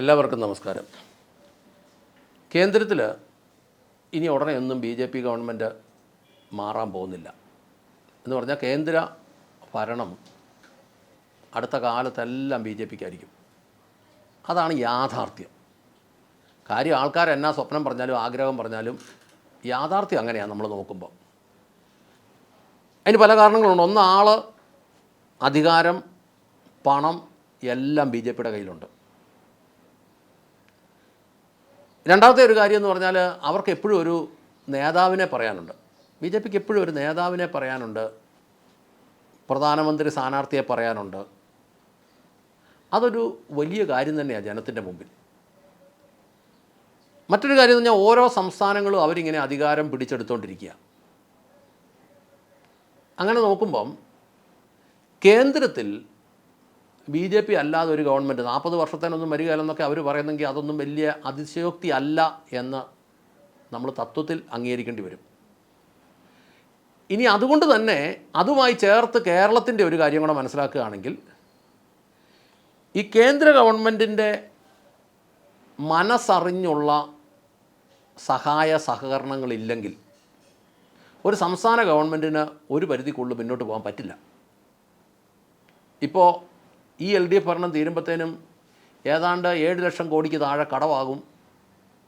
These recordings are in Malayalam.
എല്ലാവർക്കും നമസ്കാരം. കേന്ദ്രത്തിൽ ഇനി ഉടനെ ഒന്നും ബി ജെ പി ഗവൺമെന്റ് മാറാൻ പോകുന്നില്ല. എന്ന് പറഞ്ഞാൽ കേന്ദ്ര ഭരണം അടുത്ത കാലത്തെല്ലാം ബി ജെ പിക്കായിരിക്കും അതാണ് യാഥാർത്ഥ്യം. കാര്യം ആൾക്കാർ എന്നാ സ്വപ്നം പറഞ്ഞാലും ആഗ്രഹം പറഞ്ഞാലും യാഥാർത്ഥ്യം അങ്ങനെയാണ് നമ്മൾ നോക്കുമ്പോൾ അതിന് പല കാരണങ്ങളുണ്ട്. ഒന്ന് ആൾ അധികാരം പണം എല്ലാം ബി ജെ പിയുടെ കയ്യിലുണ്ട്. രണ്ടാമത്തെ ഒരു കാര്യം എന്ന് പറഞ്ഞാൽ അവർക്ക് എപ്പോഴും ഒരു നേതാവിനെ പറയാനുണ്ട്. ബി ജെ പിക്ക് എപ്പോഴും ഒരു നേതാവിനെ പറയാനുണ്ട്. പ്രധാനമന്ത്രി സ്ഥാനാർത്ഥിയെ പറയാനുണ്ട്. അതൊരു വലിയ കാര്യം തന്നെയാണ് ജനത്തിന്റെ മുമ്പിൽ. മറ്റൊരു കാര്യം എന്ന് പറഞ്ഞാൽ ഓരോ സംസ്ഥാനങ്ങളും അവരിങ്ങനെ അധികാരം പിടിച്ചെടുത്തുകൊണ്ടിരിക്കുക അങ്ങനെ നോക്കുമ്പം കേന്ദ്രത്തിൽ ബി ജെ പി അല്ലാതെ ഒരു ഗവൺമെന്റ് നാൽപ്പത് വർഷത്തേനൊന്നും വരികയില്ലെന്നൊക്കെ അവർ പറയുന്നെങ്കിൽ അതൊന്നും വലിയ അതിശയോക്തി അല്ല എന്ന് നമ്മൾ തത്വത്തിൽ അംഗീകരിക്കേണ്ടി വരും. ഇനി അതുകൊണ്ട് തന്നെ അതുമായി ചേർത്ത് കേരളത്തിന്റെ ഒരു കാര്യം കൂടെ മനസ്സിലാക്കുകയാണെങ്കിൽ ഈ കേന്ദ്ര ഗവൺമെന്റിന്റെ മനസ്സറിഞ്ഞുള്ള സഹായ സഹകരണങ്ങളില്ലെങ്കിൽ ഒരു സംസ്ഥാന ഗവൺമെന്റിന് ഒരു പരിധിക്കുള്ളിൽ മുന്നോട്ട് പോകാൻ പറ്റില്ല. ഇപ്പോൾ ഈ എൽ ഡി എഫ് ഭരണം തീരുമ്പോഴത്തേനും ഏതാണ്ട് ഏഴ് ലക്ഷം കോടിക്ക് താഴെ കടവാകും.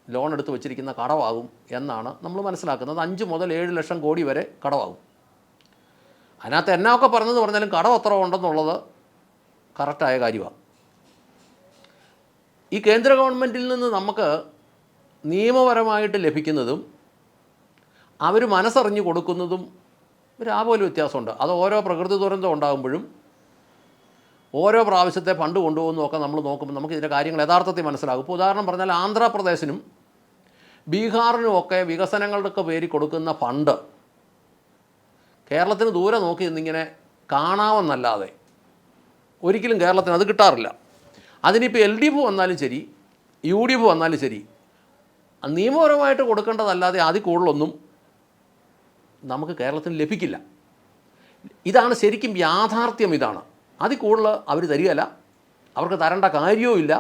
ലോൺ എടുത്ത് വെച്ചിരിക്കുന്ന കടവാകും എന്നാണ് നമ്മൾ മനസ്സിലാക്കുന്നത്. അഞ്ച് മുതൽ ഏഴ് ലക്ഷം കോടി വരെ കടവാകും. അതിനകത്ത് എന്നൊക്കെ പറഞ്ഞെന്ന് പറഞ്ഞാലും കടം എത്ര ഉണ്ടെന്നുള്ളത് കറക്റ്റായ കാര്യമാണ് ഈ കേന്ദ്ര ഗവൺമെന്റിൽ നിന്ന് നമുക്ക് നിയമപരമായിട്ട് ലഭിക്കുന്നതും അവർ മനസ്സറിഞ്ഞു കൊടുക്കുന്നതും ഒരു ആപോലെ വ്യത്യാസമുണ്ട്. അത് ഓരോ പ്രകൃതി ദുരന്തം ഉണ്ടാകുമ്പോഴും ഓരോ പ്രാവശ്യത്തെ ഫണ്ട് കൊണ്ടുപോകുന്നതൊക്കെ നമ്മൾ നോക്കുമ്പോൾ നമുക്ക് ഇതിന്റെ കാര്യങ്ങൾ യഥാർത്ഥത്തിൽ മനസ്സിലാകും. ഇപ്പോൾ ഉദാഹരണം പറഞ്ഞാൽ ആന്ധ്രാപ്രദേശിനും ബീഹാറിനും ഒക്കെ വികസനങ്ങളുടെയൊക്കെ പേരിൽ കൊടുക്കുന്ന ഫണ്ട് കേരളത്തിന് ദൂരെ നോക്കി നിന്നിങ്ങനെ കാണാമെന്നല്ലാതെ ഒരിക്കലും കേരളത്തിന് അത് കിട്ടാറില്ല. അതിനിപ്പോൾ എൽ ഡി എഫ് വന്നാലും ശരി യു ഡി എഫ് വന്നാലും ശരി നിയമപരമായിട്ട് കൊടുക്കേണ്ടതല്ലാതെ അതിൽ കൂടുതലൊന്നും നമുക്ക് കേരളത്തിന് ലഭിക്കില്ല. ഇതാണ് ശരിക്കും യാഥാർത്ഥ്യം ഇതാണ്. അതിൽ കൂടുതൽ അവർ തരികയില്ല. അവർക്ക് തരേണ്ട കാര്യവുമില്ല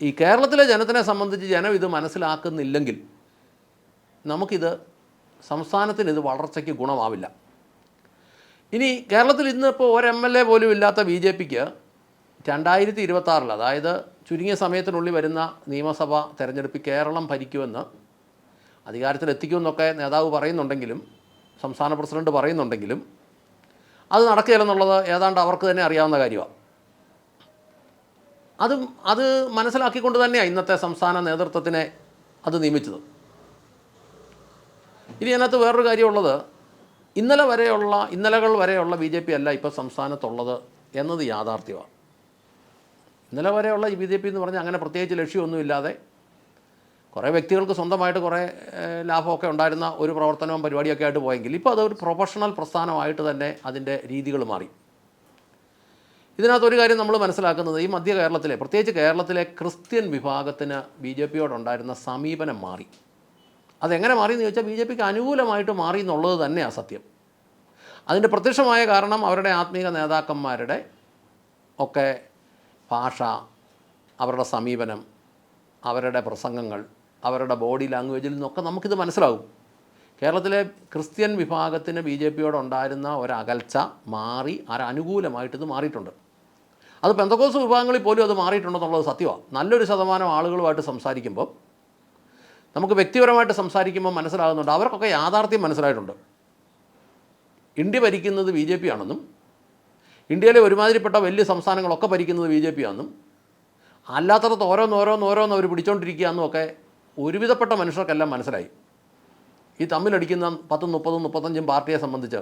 ഈ കേരളത്തിലെ ജനത്തിനെ സംബന്ധിച്ച് ജനം ഇത് മനസ്സിലാക്കുന്നില്ലെങ്കിൽ നമുക്കിത് സംസ്ഥാനത്തിന് ഇത് വളർച്ചയ്ക്ക് ഗുണമാവില്ല. ഇനി കേരളത്തിൽ ഇന്നിപ്പോൾ ഒരു എം എൽ എ പോലും ഇല്ലാത്ത ബി ജെ പിക്ക് രണ്ടായിരത്തി ഇരുപത്താറിൽ അതായത് ചുരുങ്ങിയ സമയത്തിനുള്ളിൽ വരുന്ന നിയമസഭാ തെരഞ്ഞെടുപ്പിൽ കേരളം ഭരിക്കുമെന്ന് അധികാരത്തിലെത്തിക്കുമെന്നൊക്കെ നേതാവ് പറയുന്നുണ്ടെങ്കിലും സംസ്ഥാന പ്രസിഡന്റ് പറയുന്നുണ്ടെങ്കിലും അത് നടക്കുകയില്ലെന്നുള്ളത് ഏതാണ്ട് അവർക്ക് തന്നെ അറിയാവുന്ന കാര്യമാണ്. അത് അത് മനസ്സിലാക്കിക്കൊണ്ട് തന്നെയാണ് ഇന്നത്തെ സംസ്ഥാന നേതൃത്വത്തിനെ അത് നിയമിച്ചത്. ഇനി അതിനകത്ത് വേറൊരു കാര്യമുള്ളത് ഇന്നലെ വരെയുള്ള ഇന്നലകൾ വരെയുള്ള ബി ജെ പി അല്ല ഇപ്പോൾ സംസ്ഥാനത്തുള്ളത് എന്നത് യാഥാർത്ഥ്യമാണ്. ഇന്നലെ വരെയുള്ള ബി ജെ പി എന്ന് പറഞ്ഞാൽ അങ്ങനെ പ്രത്യേകിച്ച് ലക്ഷ്യമൊന്നുമില്ലാതെ കുറേ വ്യക്തികൾക്ക് സ്വന്തമായിട്ട് കുറേ ലാഭമൊക്കെ ഉണ്ടായിരുന്ന ഒരു പ്രവർത്തനവും പരിപാടിയൊക്കെ ആയിട്ട് പോയെങ്കിൽ ഇപ്പോൾ അതൊരു പ്രൊഫഷണൽ പ്രസ്ഥാനമായിട്ട് തന്നെ അതിന്റെ രീതികൾ മാറി. ഇതിനകത്തൊരു കാര്യം നമ്മൾ മനസ്സിലാക്കുന്നത് ഈ മധ്യ കേരളത്തിലെ പ്രത്യേകിച്ച് കേരളത്തിലെ ക്രിസ്ത്യൻ വിഭാഗത്തിന് ബി ജെ പിയോടുണ്ടായിരുന്ന സമീപനം മാറി. അതെങ്ങനെ മാറി എന്ന് ചോദിച്ചാൽ ബി ജെ പിക്ക് അനുകൂലമായിട്ട് മാറി എന്നുള്ളത് തന്നെയാണ് സത്യം. അതിന്റെ പ്രത്യക്ഷമായ കാരണം അവരുടെ ആത്മീക നേതാക്കന്മാരുടെ ഒക്കെ ഭാഷ അവരുടെ സമീപനം അവരുടെ പ്രസംഗങ്ങൾ അവരുടെ ബോഡി ലാംഗ്വേജിൽ നിന്നൊക്കെ നമുക്കിത് മനസ്സിലാകും. കേരളത്തിലെ ക്രിസ്ത്യൻ വിഭാഗത്തിന് ബി ജെ പിയോടുണ്ടായിരുന്ന ഒരകൽച്ച മാറി അനുകൂലമായിട്ട് ഇത് മാറിയിട്ടുണ്ട്. അത് പെന്തക്കോസ് വിഭാഗങ്ങളിൽ പോലും അത് മാറിയിട്ടുണ്ടെന്നുള്ളത് സത്യമാണ് നല്ലൊരു ശതമാനം ആളുകളുമായിട്ട് സംസാരിക്കുമ്പോൾ നമുക്ക് വ്യക്തിപരമായിട്ട് സംസാരിക്കുമ്പോൾ മനസ്സിലാകുന്നുണ്ട്. അവർക്കൊക്കെ യാഥാർത്ഥ്യം മനസ്സിലായിട്ടുണ്ട്. ഇന്ത്യ ഭരിക്കുന്നത് ബി ജെ പി ആണെന്നും ഇന്ത്യയിലെ ഒരുമാതിരിപ്പെട്ട വലിയ സംസ്ഥാനങ്ങളൊക്കെ ഭരിക്കുന്നത് ബി ജെ പി ആണെന്നും അല്ലാത്തടത്ത് ഓരോന്നോരോന്നോരോന്നവർ ഓരോന്ന് ഓരോന്ന് അവർ പിടിച്ചോണ്ടിരിക്കുകയെന്നും ഒക്കെ ഒരുവിധപ്പെട്ട മനുഷ്യർക്കെല്ലാം മനസ്സിലായി. ഈ തമ്മിലടിക്കുന്ന പത്തും മുപ്പതും മുപ്പത്തഞ്ചും പാർട്ടിയെ സംബന്ധിച്ച്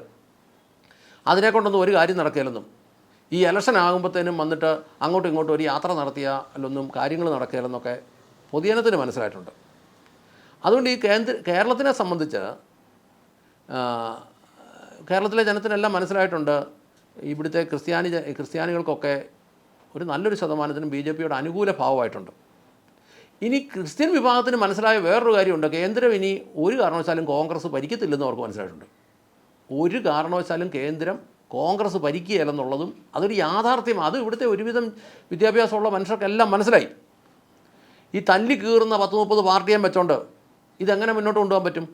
അതിനെക്കൊണ്ടൊന്നും ഒരു കാര്യം നടക്കില്ലെന്നും ഈ ഇലക്ഷൻ ആകുമ്പോഴത്തേനും വന്നിട്ട് അങ്ങോട്ടും ഇങ്ങോട്ടും ഒരു യാത്ര നടത്തിയാലൊന്നും കാര്യങ്ങൾ നടക്കില്ലെന്നൊക്കെ പൊതുജനത്തിന് മനസ്സിലായിട്ടുണ്ട്. അതുകൊണ്ട് ഈ കേന്ദ്ര കേരളത്തിനെ സംബന്ധിച്ച് കേരളത്തിലെ ജനത്തിനെല്ലാം മനസ്സിലായിട്ടുണ്ട് ഇവിടുത്തെ ക്രിസ്ത്യാനി ക്രിസ്ത്യാനികൾക്കൊക്കെ ഒരു നല്ലൊരു ശതമാനത്തിനും ബി ജെ പിയുടെ അനുകൂല ഭാവമായിട്ടുണ്ട്. ഇനി ക്രിസ്ത്യൻ വിഭാഗത്തിന് മനസ്സിലായ വേറൊരു കാര്യമുണ്ട്. കേന്ദ്രം ഇനി ഒരു കാരണവശാലും കോൺഗ്രസ് ഭരിക്കത്തില്ലെന്ന് അവർക്ക് മനസ്സിലായിട്ടുണ്ട്. ഒരു കാരണവശാലും കേന്ദ്രം കോൺഗ്രസ് ഭരിക്കുകയില്ലെന്നുള്ളതും അതൊരു യാഥാർത്ഥ്യം. അത് ഇവിടുത്തെ ഒരുവിധം വിദ്യാഭ്യാസമുള്ള മനുഷ്യർക്കെല്ലാം മനസ്സിലായി. ഈ തല്ലി കീറുന്ന പത്ത് മുപ്പത് പാർട്ടിയും വെച്ചോണ്ട് ഇതെങ്ങനെ മുന്നോട്ട് കൊണ്ടുപോകാൻ പറ്റും?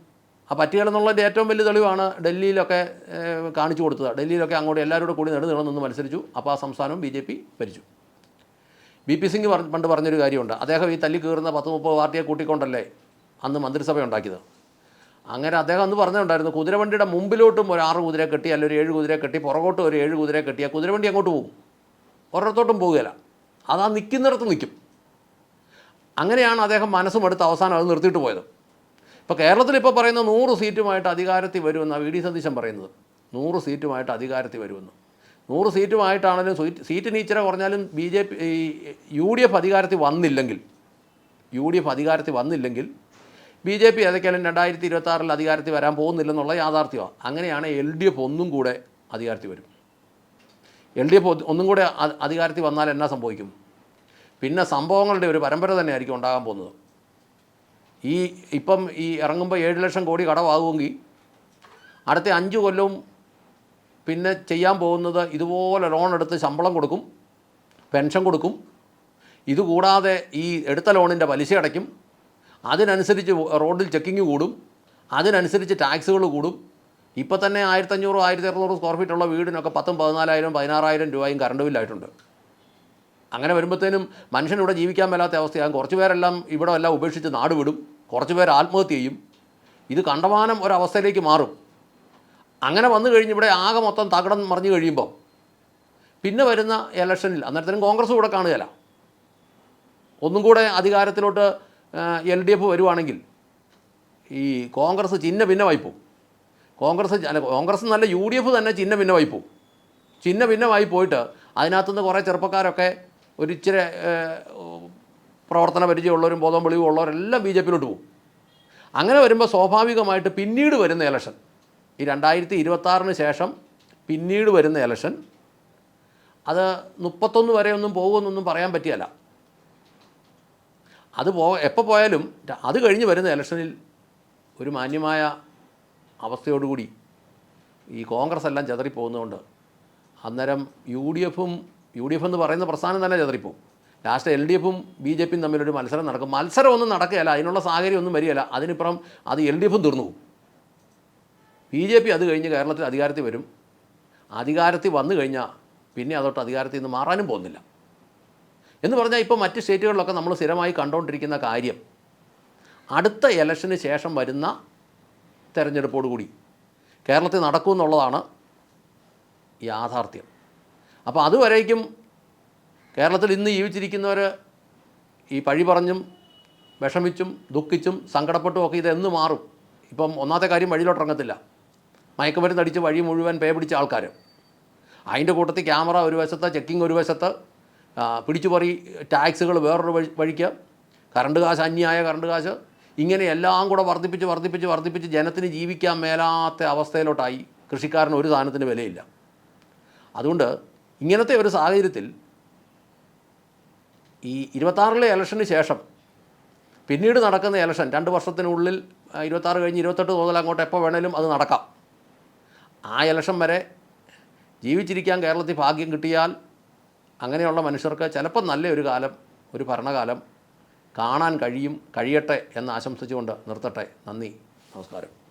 ആ പറ്റുകയെന്നുള്ളതിന്റെ ഏറ്റവും വലിയ തെളിവാണ് ഡൽഹിയിലൊക്കെ കാണിച്ചു കൊടുത്തത്. ഡൽഹിയിലൊക്കെ അങ്ങോട്ട് എല്ലാവരോടും കൂടെ നിന്ന് മത്സരിച്ചു. അപ്പോൾ ആ സംസ്ഥാനവും ബി ജെ പി ഭരിച്ചു. ബി പി സിംഗ് പണ്ട് പറഞ്ഞൊരു കാര്യമുണ്ട്. അദ്ദേഹം ഈ തല്ലി കീറുന്ന പത്ത് മുപ്പത് പാർട്ടിയെ കൂട്ടിക്കൊണ്ടല്ലേ അന്ന് മന്ത്രിസഭ ഉണ്ടാക്കിയത്? അങ്ങനെ അദ്ദേഹം അന്ന് പറഞ്ഞിട്ടുണ്ടായിരുന്നു കുതിരവണ്ടിയുടെ മുമ്പിലോട്ടും ഒരു ആറ് കുതിരയെ കെട്ടി അല്ലെങ്കിൽ ഒരു ഏഴ് കുതിരയെ കെട്ടി പുറകോട്ടും ഒരു ഏഴ് കുതിരയെ കെട്ടി ആ കുതിരവണ്ടി അങ്ങോട്ട് പോകും. ഒരിടത്തോട്ടും പോകുകയില്ല അത് നിൽക്കുന്നിടത്ത് നിൽക്കും. അങ്ങനെയാണ് അദ്ദേഹം മനസ്സുമെടുത്ത് അവസാനം അത് നിർത്തിയിട്ട് പോയത്. ഇപ്പോൾ കേരളത്തിൽ ഇപ്പോൾ പറയുന്ന നൂറ് സീറ്റുമായിട്ട് അധികാരത്തിൽ വരുമെന്നാണ് വി ഡി സതീശൻ പറയുന്നത്. നൂറ് സീറ്റുമായിട്ട് അധികാരത്തിൽ വരുമെന്ന്. നൂറ് സീറ്റുമായിട്ടാണെങ്കിലും സീറ്റ് സീറ്റിന് ഇച്ചിരി കുറഞ്ഞാലും B J P U D F അധികാരത്തിൽ വന്നില്ലെങ്കിൽ യു ഡി എഫ് അധികാരത്തിൽ വന്നില്ലെങ്കിൽ ബി ജെ പി ഏതൊക്കെയാലും രണ്ടായിരത്തി ഇരുപത്തി അധികാരത്തിൽ വരാൻ പോകുന്നില്ലെന്നുള്ള യാഥാർത്ഥ്യമാണ്. അങ്ങനെയാണ് എൽ ഡി എഫ് ഒന്നും കൂടെ അധികാരത്തിൽ വരും. എൽ ഡി എഫ് ഒന്നും കൂടെ അധികാരത്തിൽ വന്നാൽ എന്നാ സംഭവിക്കും? പിന്നെ സംഭവങ്ങളുടെ ഒരു പരമ്പര തന്നെയായിരിക്കും ഉണ്ടാകാൻ പോകുന്നത്. ഈ ഇപ്പം ഈ ഇറങ്ങുമ്പോൾ ഏഴ് ലക്ഷം കോടി കടമാകുമെങ്കിൽ അടുത്ത അഞ്ച് കൊല്ലവും പിന്നെ ചെയ്യാൻ പോകുന്നത് ഇതുപോലെ ലോൺ എടുത്ത് ശമ്പളം കൊടുക്കും പെൻഷൻ കൊടുക്കും. ഇതുകൂടാതെ ഈ എടുത്ത ലോണിന്റെ പലിശ അടയ്ക്കും. അതിനനുസരിച്ച് റോഡിൽ ചെക്കിങ് കൂടും. അതിനനുസരിച്ച് ടാക്സുകൾ കൂടും. ഇപ്പോൾ തന്നെ ആയിരത്തഞ്ഞൂറ് ആയിരത്തി അറുന്നൂറ് സ്ക്വയർ ഫീറ്റ് ഉള്ള വീടിനൊക്കെ പത്തും പതിനാലായിരം പതിനാറായിരം രൂപയും കറണ്ട് ബില്ലായിട്ടുണ്ട് അങ്ങനെ വരുമ്പോഴത്തേനും മനുഷ്യൻ ഇവിടെ ജീവിക്കാൻ മേലാത്ത അവസ്ഥയാകും. കുറച്ച് പേരെല്ലാം ഇവിടെ എല്ലാം ഉപേക്ഷിച്ച് നാട് വിടും കുറച്ച് പേർ ആത്മഹത്യ ചെയ്യും. ഇത് കണ്ടമാനം ഒരവസ്ഥയിലേക്ക് മാറും. അങ്ങനെ വന്നു കഴിഞ്ഞ് ഇവിടെ ആകെ മൊത്തം തകടം മറിഞ്ഞു കഴിയുമ്പോൾ പിന്നെ വരുന്ന ഇലക്ഷനിൽ അന്നേരത്തിനും കോൺഗ്രസ് കൂടെ കാണുകയില്ല. ഒന്നും കൂടെ അധികാരത്തിലോട്ട് എൽ ഡി എഫ് വരുവാണെങ്കിൽ ഈ കോൺഗ്രസ് ചിഹ്ന ഭിന്നമായി പോകും കോൺഗ്രസ് അല്ല കോൺഗ്രസ് നല്ല യു ഡി എഫ് തന്നെ ചിഹ്ന ഭിന്നമായി പോകും ചിഹ്ന ഭിന്നമായി പോയിട്ട് അതിനകത്തുനിന്ന് കുറേ ചെറുപ്പക്കാരൊക്കെ ഒരിച്ചിരി പ്രവർത്തന പരിചയമുള്ളവരും ബോധം വെളിവും ഉള്ളവരെല്ലാം ബി ജെ പിയിലോട്ട് പോകും. അങ്ങനെ വരുമ്പോൾ സ്വാഭാവികമായിട്ട് പിന്നീട് വരുന്ന ഇലക്ഷൻ. ഈ രണ്ടായിരത്തി ഇരുപത്താറിന് ശേഷം പിന്നീട് വരുന്ന ഇലക്ഷൻ അത് മുപ്പത്തൊന്ന് വരെ ഒന്നും പോകുമെന്നൊന്നും പറയാൻ പറ്റിയല്ല. അത് പോ എപ്പോൾ പോയാലും അത് കഴിഞ്ഞ് വരുന്ന ഇലക്ഷനിൽ ഒരു മാന്യമായ അവസ്ഥയോടുകൂടി ഈ കോൺഗ്രസ് എല്ലാം ചെതറിപ്പോകുന്നതുകൊണ്ട് അന്നേരം യു ഡി എഫും യു ഡി എഫ് എന്ന് പറയുന്ന പ്രസ്ഥാനം തന്നെ ചെതറിപ്പോവും ലാസ്റ്റ് എൽ ഡി എഫും ബി ജെ പിയും തമ്മിലൊരു മത്സരം നടക്കും. മത്സരം ഒന്നും നടക്കുകയില്ല അതിനുള്ള സാഹചര്യം ഒന്നും വരികയല്ല. അതിനിപ്പുറം അത് എൽ ഡി എഫും തീർന്നു പോകും ബി ജെ പി അത് കഴിഞ്ഞ് കേരളത്തിൽ അധികാരത്തിൽ വരും. അധികാരത്തിൽ വന്നു കഴിഞ്ഞാൽ പിന്നെ അതോട്ട് അധികാരത്തിൽ നിന്ന് മാറാനും പോകുന്നില്ല. എന്ന് പറഞ്ഞാൽ ഇപ്പോൾ മറ്റ് സ്റ്റേറ്റുകളിലൊക്കെ നമ്മൾ സ്ഥിരമായി കണ്ടുകൊണ്ടിരിക്കുന്ന കാര്യം അടുത്ത ഇലക്ഷന് ശേഷം വരുന്ന തെരഞ്ഞെടുപ്പോടുകൂടി കേരളത്തിൽ നടക്കുമെന്നുള്ളതാണ് യാഥാർത്ഥ്യം. അപ്പോൾ അതുവരേക്കും കേരളത്തിൽ ഇന്ന് ജീവിച്ചിരിക്കുന്നവർ ഈ പഴി പറഞ്ഞും വിഷമിച്ചും ദുഃഖിച്ചും സങ്കടപ്പെട്ടും ഒക്കെ ഇതെന്ന് മാറും. ഇപ്പം ഒന്നാമത്തെ കാര്യം വഴിയിലോട്ടിറങ്ങത്തില്ല മയക്കുമരുന്ന് അടിച്ച് വഴി മുഴുവൻ പേ പിടിച്ച ആൾക്കാർ അതിന്റെ കൂട്ടത്തിൽ ക്യാമറ ഒരു വശത്ത് ചെക്കിംഗ് ഒരു വശത്ത് പിടിച്ചു പിടിച്ചുപറി ടാക്സുകൾ വേറൊരു വഴി വഴിക്ക് കറണ്ട് കാശ് അന്യായ കറണ്ട് കാശ് ഇങ്ങനെ എല്ലാം കൂടെ വർദ്ധിപ്പിച്ച് വർദ്ധിപ്പിച്ച് വർദ്ധിപ്പിച്ച് ജനത്തിന് ജീവിക്കാൻ മേലാത്ത അവസ്ഥയിലോട്ടായി കൃഷിക്കാരന് ഒരു സാധനത്തിന് വിലയില്ല. അതുകൊണ്ട് ഇങ്ങനത്തെ ഒരു സാഹചര്യത്തിൽ ഈ ഇരുപത്താറിലെ ഇലക്ഷന് ശേഷം പിന്നീട് നടക്കുന്ന ഇലക്ഷൻ രണ്ട് വർഷത്തിനുള്ളിൽ ഇരുപത്താറ് കഴിഞ്ഞ് ഇരുപത്തെട്ട് മുതൽ അങ്ങോട്ട് എപ്പോൾ വേണേലും അത് നടക്കാം. ആ ഇലക്ഷൻ വരെ ജീവിച്ചിരിക്കാൻ കേരളത്തിൽ ഭാഗ്യം കിട്ടിയാൽ അങ്ങനെയുള്ള മനുഷ്യർക്ക് ചിലപ്പോൾ നല്ലൊരു കാലം ഒരു ഭരണകാലം കാണാൻ കഴിയും കഴിയട്ടെ എന്ന് ആശംസിച്ചുകൊണ്ട് നിർത്തട്ടെ. നന്ദി. നമസ്കാരം.